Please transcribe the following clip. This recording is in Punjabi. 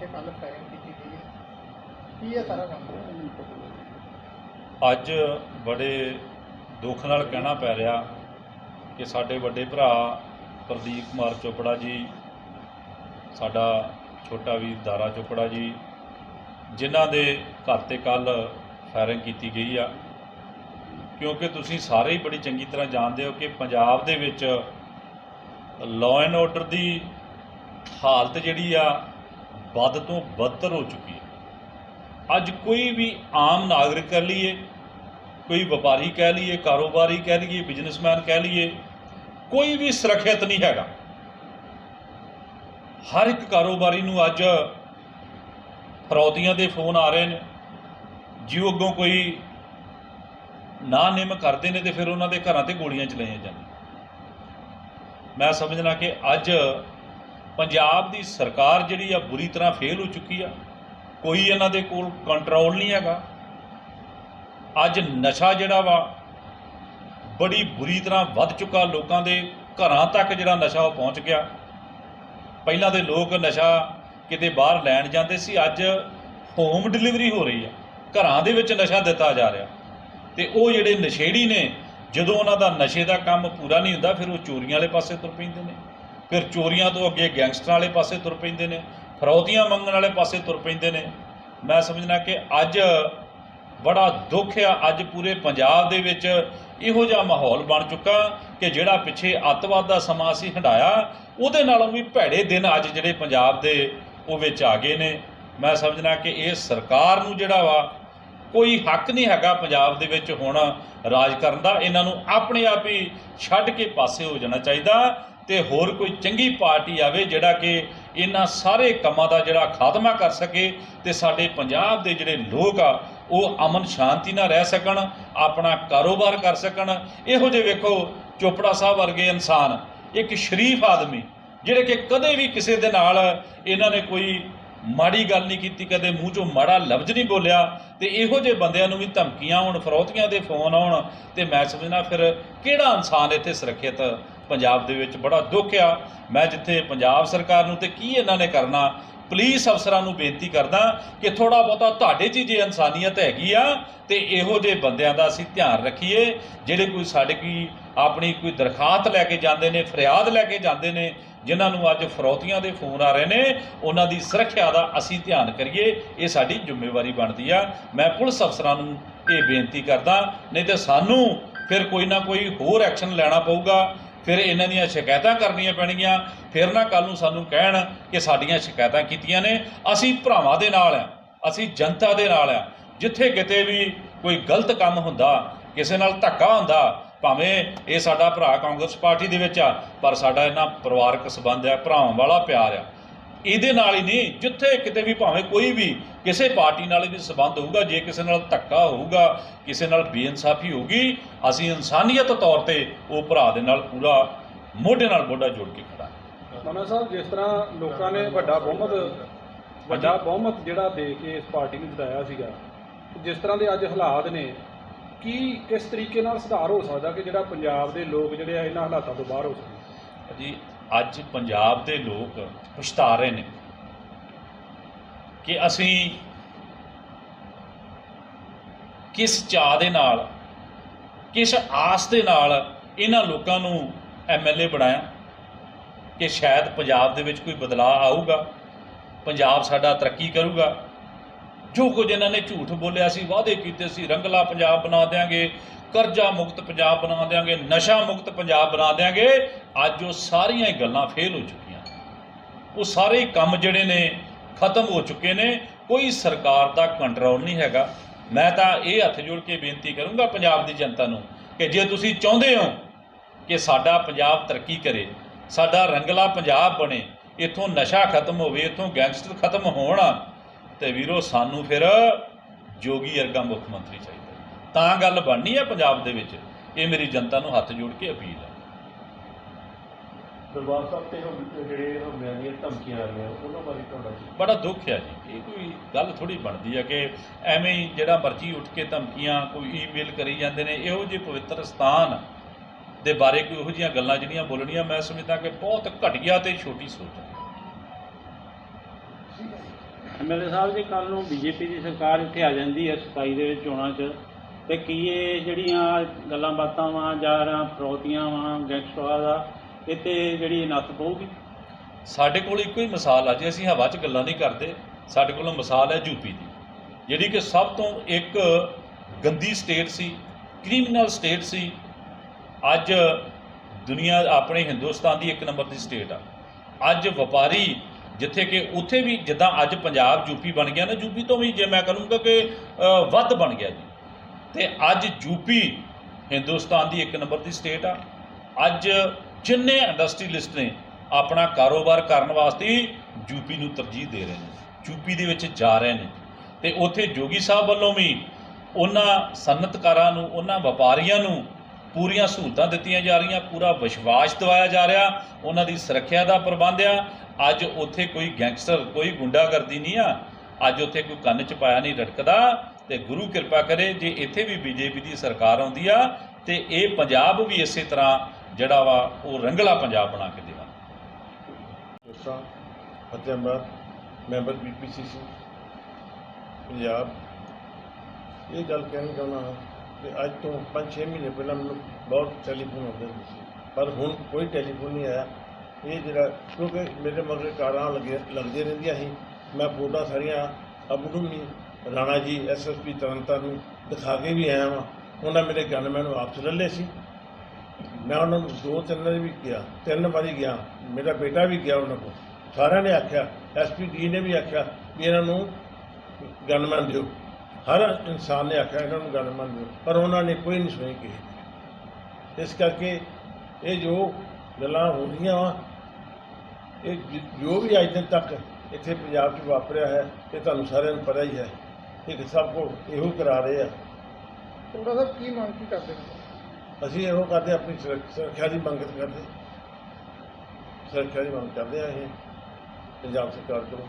ਜਿੱਥੇ ਕੱਲ ਫਾਇਰਿੰਗ ਕੀਤੀ ਗਈ ਹੈ। ਕੀ ਹੈ ਸਾਰਾ ਮਾਮਲਾ ਅੱਜ ਬੜੇ ਦੁੱਖ ਨਾਲ ਕਹਿਣਾ ਪੈ ਰਿਹਾ ਕਿ ਸਾਡੇ ਵੱਡੇ ਭਰਾ ਪ੍ਰਦੀਪ ਕੁਮਾਰ ਚੋਪੜਾ ਜੀ, ਸਾਡਾ ਛੋਟਾ ਵੀਰ ਦਾਰਾ ਚੋਪੜਾ ਜੀ, ਜਿਨ੍ਹਾਂ ਦੇ ਘਰ ਤੇ ਕੱਲ ਫਾਇਰਿੰਗ ਕੀਤੀ ਗਈ ਆ। ਕਿਉਂਕਿ ਤੁਸੀਂ ਸਾਰੇ ਹੀ ਬੜੀ ਚੰਗੀ ਤਰ੍ਹਾਂ ਜਾਣਦੇ ਹੋ ਕਿ ਪੰਜਾਬ ਦੇ ਵਿੱਚ ਲਾਅ ਐਂਡ ਆਰਡਰ ਦੀ ਹਾਲਤ ਜਿਹੜੀ ਆ ਵੱਧ ਤੋਂ ਬਦਤਰ ਹੋ ਚੁੱਕੀ ਹੈ। ਅੱਜ ਕੋਈ ਵੀ ਆਮ ਨਾਗਰਿਕ ਕਹਿ ਲਈਏ, ਕੋਈ ਵਪਾਰੀ ਕਹਿ ਲਈਏ, ਕਾਰੋਬਾਰੀ ਕਹਿ ਲਈਏ, ਬਿਜ਼ਨਸਮੈਨ ਕਹਿ ਲਈਏ, ਕੋਈ ਵੀ ਸੁਰੱਖਿਅਤ ਨਹੀਂ ਹੈਗਾ। ਹਰ ਇੱਕ ਕਾਰੋਬਾਰੀ ਨੂੰ ਅੱਜ ਫਰੌਦੀਆਂ ਦੇ ਫੋਨ ਆ ਰਹੇ ਨੇ। ਜਿਉ ਅੱਗੋਂ ਕੋਈ ਨਾ ਨਿਮ ਕਰਦੇ ਨੇ ਤੇ ਫਿਰ ਉਹਨਾਂ ਦੇ ਘਰਾਂ ਤੇ ਗੋਲੀਆਂ ਚਲਾਈਆਂ ਜਾਂਦੀਆਂ। ਮੈਂ ਸਮਝਣਾ ਕਿ ਅੱਜ ਪੰਜਾਬ ਦੀ ਸਰਕਾਰ ਜਿਹੜੀ ਆ ਬੁਰੀ ਤਰ੍ਹਾਂ ਫੇਲ ਹੋ ਚੁੱਕੀ ਆ। ਕੋਈ ਇਹਨਾਂ ਦੇ ਕੋਲ ਕੰਟਰੋਲ ਨਹੀਂ ਹੈਗਾ। ਅੱਜ ਨਸ਼ਾ ਜਿਹੜਾ ਵਾ, ਬੜੀ ਬੁਰੀ ਤਰ੍ਹਾਂ ਵੱਧ ਚੁੱਕਾ ਲੋਕਾਂ ਦੇ ਘਰਾਂ ਤੱਕ ਜਿਹੜਾ ਨਸ਼ਾ ਉਹ ਪਹੁੰਚ ਗਿਆ। ਪਹਿਲਾਂ ਦੇ ਲੋਕ ਨਸ਼ਾ ਕਿਤੇ ਬਾਹਰ ਲੈਣ ਜਾਂਦੇ ਸੀ, ਅੱਜ ਹੋਮ ਡਿਲੀਵਰੀ ਹੋ ਰਹੀ ਆ। ਘਰਾਂ ਦੇ ਵਿੱਚ ਨਸ਼ਾ ਦਿੱਤਾ ਜਾ ਰਿਹਾ। ਤੇ ਉਹ ਜਿਹੜੇ ਨਸ਼ੇੜੀ ਨੇ, ਜਦੋਂ ਉਹਨਾਂ ਦਾ ਨਸ਼ੇ ਦਾ ਕੰਮ ਪੂਰਾ ਨਹੀਂ ਹੁੰਦਾ, ਫਿਰ ਉਹ ਚੋਰੀਆਂ ਵਾਲੇ ਪਾਸੇ ਤੁਰ ਪੈਂਦੇ ਨੇ। ਫਿਰ ਚੋਰੀਆਂ ਤੋਂ ਅੱਗੇ ਗੈਂਗਸਟਰਾਂ ਵਾਲੇ ਪਾਸੇ ਤੁਰ ਪੈਂਦੇ ਨੇ, ਫਰੌਤੀਆਂ ਮੰਗਣ ਵਾਲੇ ਪਾਸੇ ਤੁਰ ਪੈਂਦੇ ਨੇ। ਮੈਂ ਸਮਝਣਾ ਕਿ ਅੱਜ ਬੜਾ ਦੁੱਖ ਆ, ਅੱਜ ਪੂਰੇ ਪੰਜਾਬ ਦੇ ਵਿੱਚ ਇਹੋ ਜਿਹਾ ਮਾਹੌਲ ਬਣ ਚੁੱਕਾ ਕਿ ਜਿਹੜਾ ਪਿੱਛੇ ਅੱਤਵਾਦ ਦਾ ਸਮਾਂ ਸੀ ਹੰਡਾਇਆ ਉਹਦੇ ਨਾਲੋਂ ਵੀ ਭੈੜੇ ਦਿਨ ਅੱਜ ਜਿਹੜੇ ਪੰਜਾਬ ਦੇ ਉਹ ਵਿੱਚ ਆ ਗਏ ਨੇ। ਮੈਂ ਸਮਝਣਾ ਕਿ ਇਹ ਸਰਕਾਰ ਨੂੰ ਜਿਹੜਾ ਵਾ ਕੋਈ ਹੱਕ ਨਹੀਂ ਹੈਗਾ ਪੰਜਾਬ ਦੇ ਵਿੱਚ ਹੁਣ ਰਾਜ ਕਰਨ ਦਾ। ਇਹਨਾਂ ਨੂੰ ਆਪਣੇ ਆਪ ਹੀ ਛੱਡ ਕੇ ਪਾਸੇ ਹੋ ਜਾਣਾ ਚਾਹੀਦਾ। ਤੇ ਹੋਰ ਕੋਈ ਚੰਗੀ ਪਾਰਟੀ ਆਵੇ ਜਿਹੜਾ ਕਿ ਇਹਨਾਂ ਸਾਰੇ ਕੰਮਾਂ ਦਾ ਜਿਹੜਾ ਖਾਤਮਾ ਕਰ ਸਕੇ ਤੇ ਸਾਡੇ ਪੰਜਾਬ ਦੇ ਜਿਹੜੇ ਲੋਕ ਆ, ਉਹ ਅਮਨ ਸ਼ਾਂਤੀ ਨਾਲ ਰਹਿ ਸਕਣ, ਆਪਣਾ ਕਾਰੋਬਾਰ ਕਰ ਸਕਣ। ਇਹੋ ਜਿਹੇ ਵੇਖੋ, ਚੋਪੜਾ ਸਾਹਿਬ ਵਰਗੇ ਇਨਸਾਨ, ਇੱਕ ਸ਼ਰੀਫ ਆਦਮੀ, ਜਿਹੜੇ ਕਿ ਕਦੇ ਵੀ ਕਿਸੇ ਦੇ ਨਾਲ ਇਹਨਾਂ ਨੇ ਕੋਈ ਮਾੜੀ ਗੱਲ ਨਹੀਂ ਕੀਤੀ, ਕਦੇ ਮੂੰਹ ਚੋਂ ਮਾੜਾ ਲਫ਼ਜ਼ ਨਹੀਂ ਬੋਲਿਆ ਤੇ ਇਹੋ ਜਿਹੇ ਬੰਦਿਆਂ ਨੂੰ ਵੀ ਧਮਕੀਆਂ ਆਉਣ ਫਰੋਤੀਆਂ ਦੇ ਫੋਨ ਆਉਣ ਤੇ ਮੈਂ ਸਮਝਣਾ ਫਿਰ ਕਿਹੜਾ ਇਨਸਾਨ ਇੱਥੇ ਸੁਰੱਖਿਅਤ ਪੰਜਾਬ ਦੇ ਵਿੱਚ ਬੜਾ ਦੁੱਖ ਆ। ਮੈਂ ਜਿੱਥੇ ਪੰਜਾਬ ਸਰਕਾਰ ਨੂੰ ਤੇ ਕੀ ਇਹਨਾਂ ਨੇ ਕਰਨਾ, ਪੁਲਿਸ ਅਫਸਰਾਂ ਨੂੰ ਬੇਨਤੀ ਕਰਦਾ ਕਿ ਥੋੜਾ ਬਹੁਤਾ ਤੁਹਾਡੇ 'ਚ ਹੀ ਜੇ ਇਨਸਾਨੀਅਤ ਹੈਗੀ ਆ, ਤੇ ਇਹੋ ਜਿਹੇ ਬੰਦਿਆਂ ਦਾ ਅਸੀਂ ਧਿਆਨ ਰੱਖੀਏ, ਜਿਹੜੇ ਕੋਈ ਸਾਡੇ ਕੀ ਆਪਣੀ ਕੋਈ ਦਰਖਾਸਤ ਲੈ ਕੇ ਜਾਂਦੇ ਨੇ, ਫਰਿਆਦ ਲੈ ਕੇ ਜਾਂਦੇ ਨੇ, ਜਿਨ੍ਹਾਂ ਨੂੰ ਅੱਜ ਫਰੌਤੀਆਂ ਦੇ ਫੋਨ ਆ ਰਹੇ ਨੇ, ਉਹਨਾਂ ਦੀ ਸੁਰੱਖਿਆ ਦਾ ਅਸੀਂ ਧਿਆਨ ਕਰੀਏ, ਇਹ ਸਾਡੀ ਜ਼ਿੰਮੇਵਾਰੀ ਬਣਦੀ ਆ। ਮੈਂ ਪੁਲਿਸ ਅਫਸਰਾਂ ਨੂੰ ਇਹ ਬੇਨਤੀ ਕਰਦਾ, ਨਹੀਂ ਤੇ ਸਾਨੂੰ ਫਿਰ ਕੋਈ ਨਾ ਕੋਈ ਹੋਰ ਐਕਸ਼ਨ ਲੈਣਾ ਪਊਗਾ। ਫਿਰ ਇਹਨਾਂ ਦੀਆਂ ਸ਼ਿਕਾਇਤਾਂ ਕਰਨੀਆਂ ਪੈਣਗੀਆਂ। ਫਿਰ ਨਾ ਕੱਲ ਨੂੰ ਸਾਨੂੰ ਕਹਿਣ ਕਿ ਸਾਡੀਆਂ ਸ਼ਿਕਾਇਤਾਂ ਕੀਤੀਆਂ ਨੇ। ਅਸੀਂ ਭਰਾਵਾਂ ਦੇ ਨਾਲ ਆ ਅਸੀਂ ਜਨਤਾ ਦੇ ਨਾਲ ਆ ਜਿੱਥੇ ਕਿਤੇ ਵੀ ਕੋਈ ਗਲਤ ਕੰਮ ਹੁੰਦਾ, ਕਿਸੇ ਨਾਲ ਧੱਕਾ ਹੁੰਦਾ, ਭਾਵੇਂ ਇਹ ਸਾਡਾ ਭਰਾ ਕਾਂਗਰਸ ਪਾਰਟੀ ਦੇ ਵਿੱਚ ਆ, ਪਰ ਸਾਡਾ ਇਹਨਾਂ ਪਰਿਵਾਰਕ ਸੰਬੰਧ ਆ ਭਰਾਵਾਂ ਵਾਲਾ ਪਿਆਰ ਆ। ਇਹਦੇ ਨਾਲ ਹੀ ਨਹੀਂ ਜਿੱਥੇ ਕਿਤੇ ਵੀ ਭਾਵੇਂ ਕੋਈ ਵੀ ਕਿਸੇ ਪਾਰਟੀ ਨਾਲ ਵੀ ਸੰਬੰਧ ਹੋਊਗਾ ਜੇ ਕਿਸੇ ਨਾਲ ਧੱਕਾ ਹੋਊਗਾ ਕਿਸੇ ਨਾਲ ਬੇਇਨਸਾਫੀ ਹੋਊਗੀ ਅਸੀਂ ਇਨਸਾਨੀਅਤ ਤੌਰ ਤੇ ਉਹ ਭਰਾ ਦੇ ਨਾਲ ਪੂਰਾ ਮੋਢੇ ਨਾਲ ਮੋਢਾ ਜੋੜ ਕੇ ਖੜਾ ਮਨਾ ਸਾਹਿਬ ਜਿਸ ਤਰ੍ਹਾਂ ਲੋਕਾਂ ਨੇ ਵੱਡਾ ਬਹੁਮਤ ਵੱਡਾ ਬਹੁਮਤ ਜਿਹੜਾ ਦੇ ਕੇ ਇਸ ਪਾਰਟੀ ਨੂੰ ਜਿਤਾਇਆ ਸੀਗਾ ਜਿਸ ਤਰ੍ਹਾਂ ਦੇ ਅੱਜ ਹਾਲਾਤ ਨੇ ਕੀ ਕਿਸ ਤਰੀਕੇ ਨਾਲ ਸੁਧਾਰ ਹੋ ਸਕਦਾ ਕਿ ਜਿਹੜਾ ਪੰਜਾਬ ਦੇ ਲੋਕ ਜਿਹੜੇ ਆ ਇਹਨਾਂ ਹਾਲਾਤਾਂ ਤੋਂ ਬਾਹਰ ਹੋ ਸਕਣ? ਜੀ ਅੱਜ ਪੰਜਾਬ ਦੇ ਲੋਕ ਪਛਤਾ ਰਹੇ ਨੇ ਕਿ ਅਸੀਂ ਕਿਸ ਚਾਹ ਦੇ ਨਾਲ, ਕਿਸ ਆਸ ਦੇ ਨਾਲ ਇਹਨਾਂ ਲੋਕਾਂ ਨੂੰ ਐਮਐਲਏ ਬਣਾਇਆ ਕਿ ਸ਼ਾਇਦ ਪੰਜਾਬ ਦੇ ਵਿੱਚ ਕੋਈ ਬਦਲਾਅ ਆਊਗਾ, ਪੰਜਾਬ ਸਾਡਾ ਤਰੱਕੀ ਕਰੂਗਾ। ਜੋ ਕੁਝ ਇਹਨਾਂ ਨੇ ਝੂਠ ਬੋਲਿਆ ਸੀ, ਵਾਅਦੇ ਕੀਤੇ ਸੀ, ਰੰਗਲਾ ਪੰਜਾਬ ਬਣਾ ਦਿਆਂਗੇ, ਕਰਜ਼ਾ ਮੁਕਤ ਪੰਜਾਬ ਬਣਾ ਦਿਆਂਗੇ, ਨਸ਼ਾ ਮੁਕਤ ਪੰਜਾਬ ਬਣਾ ਦਿਆਂਗੇ, ਅੱਜ ਉਹ ਸਾਰੀਆਂ ਹੀ ਗੱਲਾਂ ਫੇਲ ਹੋ ਚੁੱਕੀਆਂ ਉਹ ਸਾਰੇ ਕੰਮ ਜਿਹੜੇ ਨੇ, ਖਤਮ ਹੋ ਚੁੱਕੇ ਨੇ, ਕੋਈ ਸਰਕਾਰ ਦਾ ਕੰਟਰੋਲ ਨਹੀਂ ਹੈਗਾ। ਮੈਂ ਤਾਂ ਇਹ ਹੱਥ ਜੋੜ ਕੇ ਬੇਨਤੀ ਕਰੂੰਗਾ ਪੰਜਾਬ ਦੀ ਜਨਤਾ ਨੂੰ ਕਿ ਜੇ ਤੁਸੀਂ ਚਾਹੁੰਦੇ ਹੋ ਕਿ ਸਾਡਾ ਪੰਜਾਬ ਤਰੱਕੀ ਕਰੇ, ਸਾਡਾ ਰੰਗਲਾ ਪੰਜਾਬ ਬਣੇ, ਇਥੋਂ ਨਸ਼ਾ ਖਤਮ ਹੋਵੇ, ਇਥੋਂ ਗੈਂਗਸਟਰ ਖਤਮ ਹੋਣ ਤੇ ਵੀਰੋ ਸਾਨੂੰ ਫਿਰ ਜੋਗੀ ਵਰਗਾ ਮੁੱਖ ਮੰਤਰੀ ਚਾਹੀਦਾ। ਤਾਂ ਗੱਲ ਬਣਨੀ ਹੈ ਪੰਜਾਬ ਦੇ ਵਿੱਚ। ਇਹ ਮੇਰੀ ਜਨਤਾ ਨੂੰ ਹੱਥ ਜੋੜ ਕੇ ਅਪੀਲ ਹੈ। ਦਰਬਾਰ ਸਾਹਿਬ ਤੇ ਹਮ ਜਿਹੜੇ ਹਮਲਿਆਂ ਦੀਆਂ ਧਮਕੀਆਂ ਆ ਰਹੀਆਂ ਉਹਨਾਂ ਬਾਰੇ ਤੁਹਾਡਾ ਕੀ ਬੜਾ ਦੁੱਖ ਹੈ ਜੀ। ਇਹ ਕੋਈ ਗੱਲ ਥੋੜੀ ਬਣਦੀ ਹੈ ਕਿ ਐਵੇਂ ਹੀ ਜਿਹੜਾ ਮਰਜ਼ੀ ਉੱਠ ਕੇ ਧਮਕੀਆਂ ਕੋਈ ਈਮੇਲ ਕਰੀ ਜਾਂਦੇ ਨੇ ਇਹੋ ਜਿਹੇ ਪਵਿੱਤਰ ਸਥਾਨ ਦੇ ਬਾਰੇ ਕੋਈ ਇਹੋ ਜਿਹੀਆਂ ਗੱਲਾਂ ਜਿਹੜੀਆਂ ਬੋਲਣੀਆਂ ਮੈਂ ਸਮਝਦਾ ਕਿ ਬਹੁਤ ਘਟੀਆ ਤੇ ਛੋਟੀ ਸੋਚ ਹੈ। ਐਮਐਲਏ ਸਾਹਿਬ ਜੀ ਕੱਲ ਨੂੰ ਬੀਜੇਪੀ ਦੀ ਸਰਕਾਰ ਇੱਥੇ ਆ ਜਾਂਦੀ ਹੈ 27 ਦੇ ਵਿੱਚ ਚੋਣਾਂ 'ਚ। ਤੇ ਕੀ ਇਹ ਜਿਹੜੀਆਂ ਗੱਲਾਂ ਬਾਤਾਂ ਵਾਂ ਜਾਂ ਫਰੋਤੀਆਂ ਵਾਂ, ਗੈਂਗਸਟਰਾਂ ਦਾ, ਇਹ ਤੇ ਜਿਹੜੀ ਨੱਥ ਪਊਗੀ? ਸਾਡੇ ਕੋਲ ਇੱਕੋ ਹੀ ਮਿਸਾਲ ਆ ਜੀ, ਅਸੀਂ ਹਵਾ 'ਚ ਗੱਲਾਂ ਨਹੀਂ ਕਰਦੇ। ਸਾਡੇ ਕੋਲ ਮਿਸਾਲ ਹੈ ਯੂਪੀ ਦੀ। ਜਿਹੜੀ ਕਿ ਸਭ ਤੋਂ ਇੱਕ ਗੰਦੀ ਸਟੇਟ ਸੀ ਕ੍ਰਿਮੀਨਲ ਸਟੇਟ ਸੀ। ਅੱਜ ਦੁਨੀਆ ਆਪਣੇ ਹਿੰਦੁਸਤਾਨ ਦੀ ਇੱਕ ਨੰਬਰ ਦੀ ਸਟੇਟ ਆ। ਅੱਜ ਵਪਾਰੀ ਜਿੱਥੇ ਕਿ ਉੱਥੇ ਵੀ ਜਿੱਦਾਂ ਅੱਜ ਪੰਜਾਬ ਯੂਪੀ ਬਣ ਗਿਆ ਨਾ, ਯੂਪੀ ਤੋਂ ਵੀ ਜੇ ਮੈਂ ਕਰੂੰਗਾ ਕਿ ਵੱਧ ਬਣ ਗਿਆ ਜੀ। ਤੇ ਅੱਜ ਯੂਪੀ ਹਿੰਦੁਸਤਾਨ ਦੀ ਇੱਕ ਨੰਬਰ ਦੀ ਸਟੇਟ ਆ। ਅੱਜ ਜਿੰਨੇ ਇੰਡਸਟਰੀਲਿਸਟ ਨੇ, ਆਪਣਾ ਕਾਰੋਬਾਰ ਕਰਨ ਵਾਸਤੇ ਹੀ ਯੂਪੀ ਨੂੰ ਤਰਜੀਹ ਦੇ ਰਹੇ ਨੇ। ਯੂਪੀ ਦੇ ਵਿੱਚ ਜਾ ਰਹੇ ਨੇ। ਤੇ ਉੱਥੇ ਜੋਗੀ ਸਾਹਿਬ ਵੱਲੋਂ ਵੀ ਉਹਨਾਂ ਸਨਅਤਕਾਰਾਂ ਨੂੰ, ਉਹਨਾਂ ਵਪਾਰੀਆਂ ਨੂੰ ਪੂਰੀਆਂ ਸਹੂਲਤਾਂ ਦਿੱਤੀਆਂ ਜਾ ਰਹੀਆਂ, ਪੂਰਾ ਵਿਸ਼ਵਾਸ ਦਿਵਾਇਆ ਜਾ ਰਿਹਾ, ਉਹਨਾਂ ਦੀ ਸੁਰੱਖਿਆ ਦਾ ਪ੍ਰਬੰਧ ਆ। ਅੱਜ ਉੱਥੇ ਕੋਈ ਗੈਂਗਸਟਰ, ਕੋਈ ਗੁੰਡਾਗਰਦੀ ਨਹੀਂ ਆ। ਅੱਜ ਉੱਥੇ ਕੋਈ ਕੰਨ ਚ ਪਾਇਆ ਨਹੀਂ ਰਟਕਦਾ ਤੇ ਗੁਰੂ ਕਿਰਪਾ ਕਰੇ ਜੇ ਇੱਥੇ ਵੀ ਬੀਜੇਪੀ ਦੀ ਸਰਕਾਰ ਆਉਂਦੀ ਆ ਤੇ ਇਹ ਪੰਜਾਬ ਵੀ ਇਸੇ ਤਰ੍ਹਾਂ ਜਿਹੜਾ ਵਾ, ਉਹ ਰੰਗਲਾ ਪੰਜਾਬ ਬਣਾ ਕੇ ਦੇਵਾ। ਦੋਸਤਾਂ ਫਤਿਹਾਬਾਦ ਮੈਂਬਰ ਬੀਪੀਸੀਸੀ, ਪੰਜਾਬ। ਇਹ ਗੱਲ ਕਹਿਣੀ ਚਾਹੁੰਦਾ ਹਾਂ ਕਿ ਅੱਜ ਤੋਂ 5-6 ਮਹੀਨੇ ਪਹਿਲਾਂ ਮੈਨੂੰ ਬਹੁਤ ਟੈਲੀਫੋਨ ਆਉਂਦੇ ਹੁੰਦੇ ਸੀ। ਪਰ ਹੁਣ ਕੋਈ ਟੈਲੀਫੋਨ ਨਹੀਂ ਆਇਆ। ਇਹ ਜਿਹੜਾ, ਕਿਉਂਕਿ ਮੇਰੇ ਮਗਰ ਕਾਰਾਂ ਲੱਗੇ ਲੱਗਦੇ ਰਹਿੰਦੀਆਂ ਸੀ। ਮੈਂ ਫੋਟੋਆਂ ਸਾਰੀਆਂ ਅਬਨੂ ਵੀ ਰਾਣਾ ਜੀ ਐਸਐਸਪੀ ਤਰਨਤਾਰਨ ਨੂੰ ਦਿਖਾ ਕੇ ਵੀ ਆਇਆ ਵਾਂ। ਉਹਨਾਂ ਮੇਰੇ ਗਨਮੈਨ ਨੂੰ ਵਾਪਸ ਲੈ ਲਏ ਸੀ। ਮੈਂ ਉਹਨਾਂ ਨੂੰ ਦੋ ਤਿੰਨ ਵਾਰੀ ਵੀ ਗਿਆ ਤਿੰਨ ਵਾਰੀ ਗਿਆ। ਮੇਰਾ ਬੇਟਾ ਵੀ ਗਿਆ ਉਹਨਾਂ ਕੋਲ। ਸਾਰਿਆਂ ਨੇ ਆਖਿਆ ਐਸਪੀ ਡੀ ਨੇ ਵੀ ਆਖਿਆ ਵੀ ਇਹਨਾਂ ਨੂੰ ਗਨਮੈਨ ਦਿਓ। ਹਰ ਇਨਸਾਨ ਨੇ ਆਖਿਆ ਇਹਨਾਂ ਨੂੰ ਗਨਮੈਨ ਦਿਓ ਪਰ ਉਹਨਾਂ ਨੇ ਕੋਈ ਨਹੀਂ ਸੁਣੀ ਕਿਸੇ ਇਸ ਕਰਕੇ ਇਹ ਜੋ ਗੱਲਾਂ ਹੋ ਰਹੀਆਂ ਵਾ ਇਹ ਜ- ਵੀ ਅੱਜ ਦਿਨ ਤੱਕ ਇੱਥੇ ਪੰਜਾਬ 'ਚ ਵਾਪਰਿਆ ਹੈ ਇਹ ਤੁਹਾਨੂੰ ਸਾਰਿਆਂ ਨੂੰ ਪਤਾ ਹੀ ਹੈ ਕਿ ਸਭ ਕੋ ਇਹੋ ਕਰਾ ਰਹੇ ਆ। ਥੋੜਾ ਸਾਹਿਬ ਕੀ ਮੰਗ ਕੀ ਕਰਦੇ ਨੇ ਅਸੀਂ ਇਹੋ ਕਰਦੇ ਆਪਣੀ ਸੁਰੱਖ- ਸੁਰੱਖਿਆ ਦੀ ਮੰਗ ਕਰਦੇ ਸੁਰੱਖਿਆ ਦੀ ਮੰਗ ਕਰਦੇ ਆ ਇਹ ਪੰਜਾਬ ਸਰਕਾਰ ਕੋਲੋਂ।